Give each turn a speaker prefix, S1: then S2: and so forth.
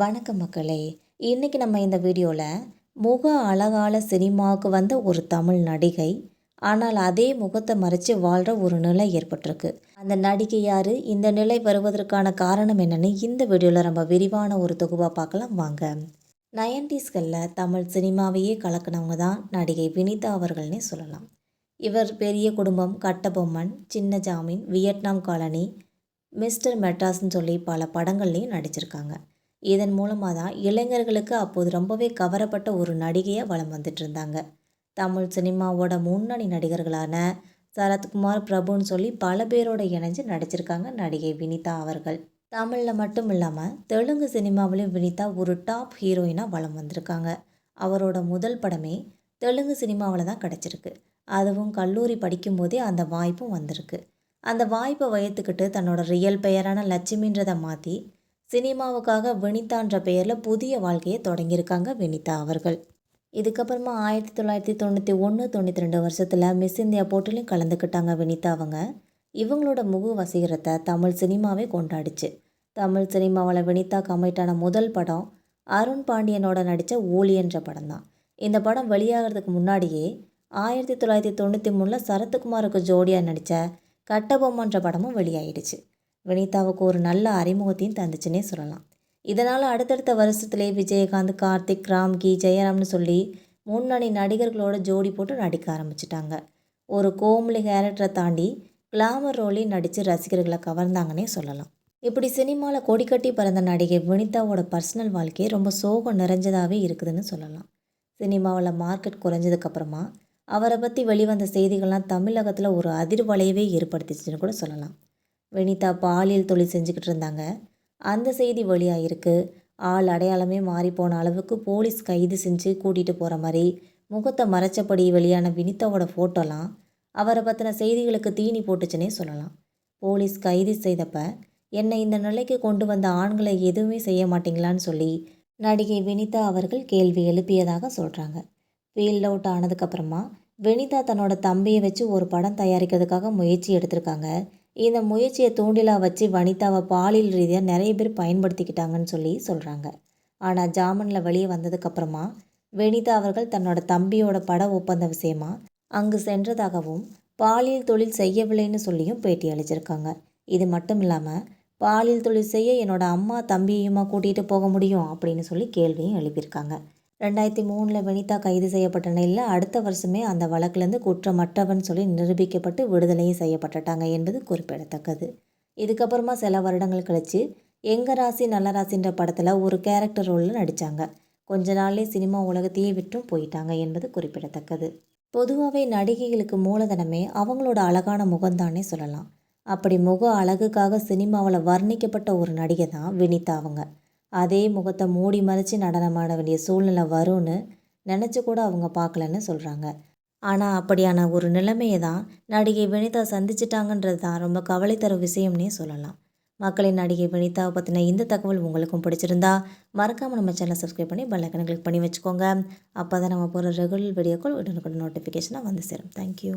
S1: வணக்கம் மக்களே. இன்றைக்கி நம்ம இந்த வீடியோவில் முக அழகால சினிமாவுக்கு வந்த ஒரு தமிழ் நடிகை ஆனால் அதே முகத்தை மறைச்சு வாழ்கிற ஒரு நிலை ஏற்பட்டிருக்கு. அந்த நடிகை யார் இந்த நிலை வருவதற்கான காரணம் என்னன்னு இந்த வீடியோவில் நம்ம விரிவான ஒரு தொகுப்பாக பார்க்கலாம் வாங்க. நயன்டிஸ்களில் தமிழ் சினிமாவையே கலக்கினவங்க தான் நடிகை வினிதா அவர்கள்னே சொல்லலாம். இவர் பெரிய குடும்பம் கட்டபொம்மன் சின்ன ஜாமீன் வியட்நாம் காலனி மிஸ்டர் மெட்ராஸ்ன்னு சொல்லி பல படங்கள்லேயும் நடிச்சிருக்காங்க. இதன் மூலமாக தான் இளைஞர்களுக்கு அப்போது ரொம்பவே கவரப்பட்ட ஒரு நடிகையாக வளம் வந்துட்டு இருந்தாங்க தமிழ் சினிமாவோட முன்னணி நடிகர்களான சரத்குமார் பிரபுன்னு சொல்லி பல பேரோட இணைஞ்சு நடிச்சிருக்காங்க நடிகை வினிதா அவர்கள். தமிழில் மட்டும் இல்லாமல் தெலுங்கு சினிமாவிலும் வினிதா ஒரு டாப் ஹீரோயினாக வளம் வந்திருக்காங்க. அவரோட முதல் படமே தெலுங்கு சினிமாவில் தான் கிடச்சிருக்கு. அதுவும் கல்லூரி படிக்கும்போதே அந்த வாய்ப்பும் வந்திருக்கு. அந்த வாய்ப்பை வயத்துக்கிட்டு தன்னோட ரியல் பெயரான லட்சுமின்றதை மாற்றி சினிமாவுக்காக வினிதான்ற பெயரில் புதிய வாழ்க்கையை தொடங்கியிருக்காங்க வினிதா அவர்கள். இதுக்கப்புறமா ஆயிரத்தி தொள்ளாயிரத்தி தொண்ணூற்றி ஒன்று தொண்ணூற்றி ரெண்டு வருஷத்தில் மிஸ் இந்தியா போட்டிலையும் கலந்துக்கிட்டாங்க வினிதா அவங்க. இவங்களோட முக வசீகரத்தை தமிழ் சினிமாவே கொண்டாடிச்சு. தமிழ் சினிமாவில் வினிதா கமிட்டான முதல் படம் அருண் பாண்டியனோட நடித்த ஊழியன்ற படம் தான் இந்த படம் வெளியாகிறதுக்கு முன்னாடியே ஆயிரத்தி தொள்ளாயிரத்தி தொண்ணூற்றி மூணில் சரத்குமாருக்கு ஜோடியாக நடித்த கட்டபொம்மன்ற படமும் வெளியாயிடுச்சு. வினிதாவுக்கு ஒரு நல்ல அறிமுகத்தையும் தந்துச்சுன்னே சொல்லலாம். இதனால் அடுத்தடுத்த வருஷத்துலேயே விஜயகாந்த் கார்த்திக் ராம்கி ஜெயராம்னு சொல்லி முன்னணி நடிகர்களோட ஜோடி போட்டு நடிக்க ஆரம்பிச்சிட்டாங்க. ஒரு கோம்லி கேரக்டரை தாண்டி கிளாமர் ரோலையும் நடித்து ரசிகர்களை கவர்ந்தாங்கன்னே சொல்லலாம். இப்படி சினிமாவில் கொடிக்கட்டி பிறந்த நடிகை வினிதாவோட பர்சனல் வாழ்க்கையே ரொம்ப சோகம் நிறைஞ்சதாகவே இருக்குதுன்னு சொல்லலாம். சினிமாவில் மார்க்கெட் குறைஞ்சதுக்கப்புறமா அவரை பற்றி வெளிவந்த செய்திகள்லாம் தமிழகத்தில் ஒரு அதிர்வலையவே ஏற்படுத்திச்சுன்னு கூட சொல்லலாம். வினிதா பாலியல் தொழில் செஞ்சுக்கிட்டு இருந்தாங்க. அந்த செய்தி வழியாக ஆள் அடையாளமே மாறிப்போன அளவுக்கு போலீஸ் கைது செஞ்சு கூட்டிகிட்டு போகிற மாதிரி முகத்தை மறைச்சபடி வெளியான வினிதாவோட ஃபோட்டோலாம் அவரை பற்றின செய்திகளுக்கு தீனி போட்டுச்சுன்னே சொல்லலாம். போலீஸ் கைது செய்தப்ப என்னை இந்த நிலைக்கு கொண்டு வந்த ஆண்களை எதுவுமே செய்ய மாட்டீங்களான்னு சொல்லி நடிகை வினிதா அவர்கள் கேள்வி எழுப்பியதாக சொல்கிறாங்க ஃபீல்ட் அவுட் ஆனதுக்கப்புறமா வினிதா தன்னோட தம்பியை வச்சு ஒரு படம் தயாரிக்கிறதுக்காக முயற்சி எடுத்திருக்காங்க. இந்த முயற்சியை தூண்டிலாக வச்சு வனிதாவை பாலியல் ரீதியாக நிறைய பேர் பயன்படுத்திக்கிட்டாங்கன்னு சொல்லி சொல்கிறாங்க ஆனால் ஜாமீனில் வெளியே வந்ததுக்கப்புறமா வெனிதா அவர்கள் தன்னோட தம்பியோட பட ஒப்பந்த விஷயமா அங்கு சென்றதாகவும் பாலியல் தொழில் செய்யவில்லைன்னு சொல்லியும் பேட்டி அளிச்சிருக்காங்க. இது மட்டும் இல்லாமல் பாலியல் தொழில் செய்ய என்னோட அம்மா தம்பியுமா கூட்டிகிட்டு போக முடியும் அப்படின்னு சொல்லி கேள்வியும் எழுப்பியிருக்காங்க. ரெண்டாயிரத்தி மூணில் வினிதா கைது செய்யப்பட்ட நிலையில் அடுத்த வருஷமே அந்த வழக்கிலேருந்து குற்றமற்றவன் சொல்லி நிரூபிக்கப்பட்டு விடுதலையும் செய்யப்பட்டுட்டாங்க என்பது குறிப்பிடத்தக்கது. இதுக்கப்புறமா சில வருடங்கள் கழித்து எங்க ராசி நல்ல ராசின்ற படத்தில் ஒரு கேரக்டர் ரோலில் நடித்தாங்க கொஞ்ச நாள்லேயே சினிமா உலகத்தையே விட்டும் போயிட்டாங்க என்பது குறிப்பிடத்தக்கது. பொதுவாகவே நடிகைகளுக்கு மூலதனமே அவங்களோட அழகான முகம்தானே சொல்லலாம். அப்படி முக அழகுக்காக சினிமாவில் வர்ணிக்கப்பட்ட ஒரு நடிகை தான் வினிதா அவங்க. அதே முகத்தை மூடி மறைச்சி நடனமாட வேண்டிய சூழ்நிலை வரும்னு நினச்சி கூட அவங்க பார்க்கலன்னு சொல்கிறாங்க ஆனால் அப்படியான ஒரு நிலைமையை தான் நடிகை வினிதா சந்திச்சிட்டாங்கன்றது தான் ரொம்ப கவலை தரும் விஷயம்னே சொல்லலாம். மக்களின் நடிகை வினிதாவை பற்றின இந்த தகவல் உங்களுக்கும் பிடிச்சிருந்தா மறக்காமல் நம்ம சேனலை சப்ஸ்கிரைப் பண்ணி பெல்லைக்கனை கிளிக் பண்ணி வச்சுக்கோங்க. அப்போ தான் நம்ம போகிற ரெகுலர் வீடியோக்கள் உடனுக்குடன் நோட்டிஃபிகேஷனாக வந்து சேரும். தேங்க்யூ